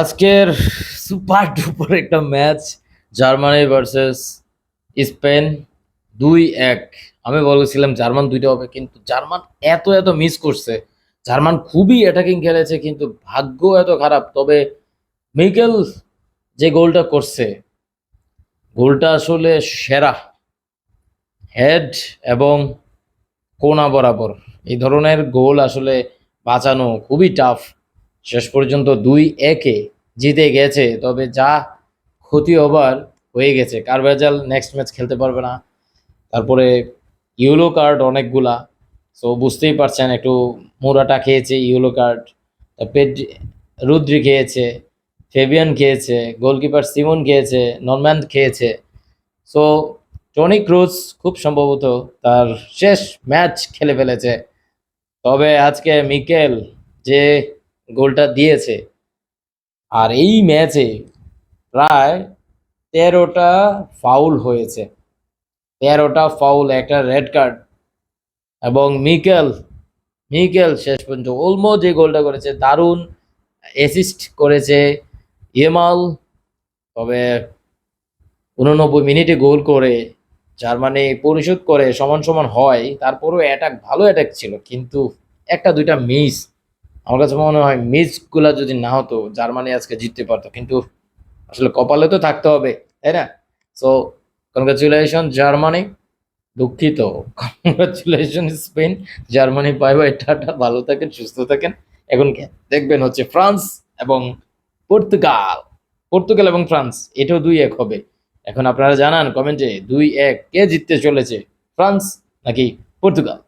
আজকের super duper একটা match, Germany versus Spain দুই এক। আমি বলেছিলাম জার্মান দুইটা হবে, কিন্তু জার্মান এত এত মিস করছে। জার্মান খুবই অ্যাটাকিং খেলেছে, কিন্তু ভাগ্য এত খারাপ। তবে মিকেল যে গোলটা করছে, গোলটা আসলে সেরা। হেড এবং কোনা বরাবর। এই ধরনের গোল আসলে বাঁচানো খুবই টাফ শেষ পর্যন্ত দুই একে জিতে গেছে, তবে যা ক্ষতি হবার হয়ে গেছে। কারবাজাল নেক্সট ম্যাচ খেলতে পারবে না। তারপরে ইউলো কার্ড অনেকগুলা। সো বুঝতেই পারছেন, একটু মোরাটা খেয়েছে ইউলো কার্ড পেড রুদ্রি খেয়েছে, ফেবিয়ান খেয়েছে গোলকিপার সিমন খেয়েছে, নরম্যান খেয়েছে। সো টনি ক্রুজ খুব সম্ভবত তার শেষ ম্যাচ খেলে ফেলেছে। তবে আজকে মিকেল যে গোলটা দিয়েছে। আর এই ম্যাচে প্রায় তেরোটা ফাউল হয়েছে। তেরোটা ফাউল একটা রেড কার্ড এবং মিকেল মিকেল শেষ পর্যন্ত অলমো যে গোলটা করেছে, দারুণ অ্যাসিস্ট করেছে ইয়েমাল তবে উননব্বই মিনিটে গোল করে জার্মানি পরিশোধ করে সমান সমান হয়, তারপরেও অ্যাটাক ভালো অ্যাটাক ছিল, কিন্তু একটা দুইটা মিস আমার কাছে মনে হয় মিসগুলা যদি না হতো, জার্মানি আজকে জিততে পারতো। কিন্তু আসলে কপালে তো থাকতে হবে, তাই না? So congratulation Germany. দুঃখিত। Congratulation Spain. Germany bye bye tata, ভালো থাকেন, সুস্থ থাকেন। এখন দেখবেন হচ্ছে ফ্রান্স এবং পর্তুগাল। পর্তুগাল এবং ফ্রান্স, এটাও দুই এক হবে। এখন আপনারা জানান কমেন্টে, দুই এক, কে জিততে চলেছে? ফ্রান্স নাকি পর্তুগাল?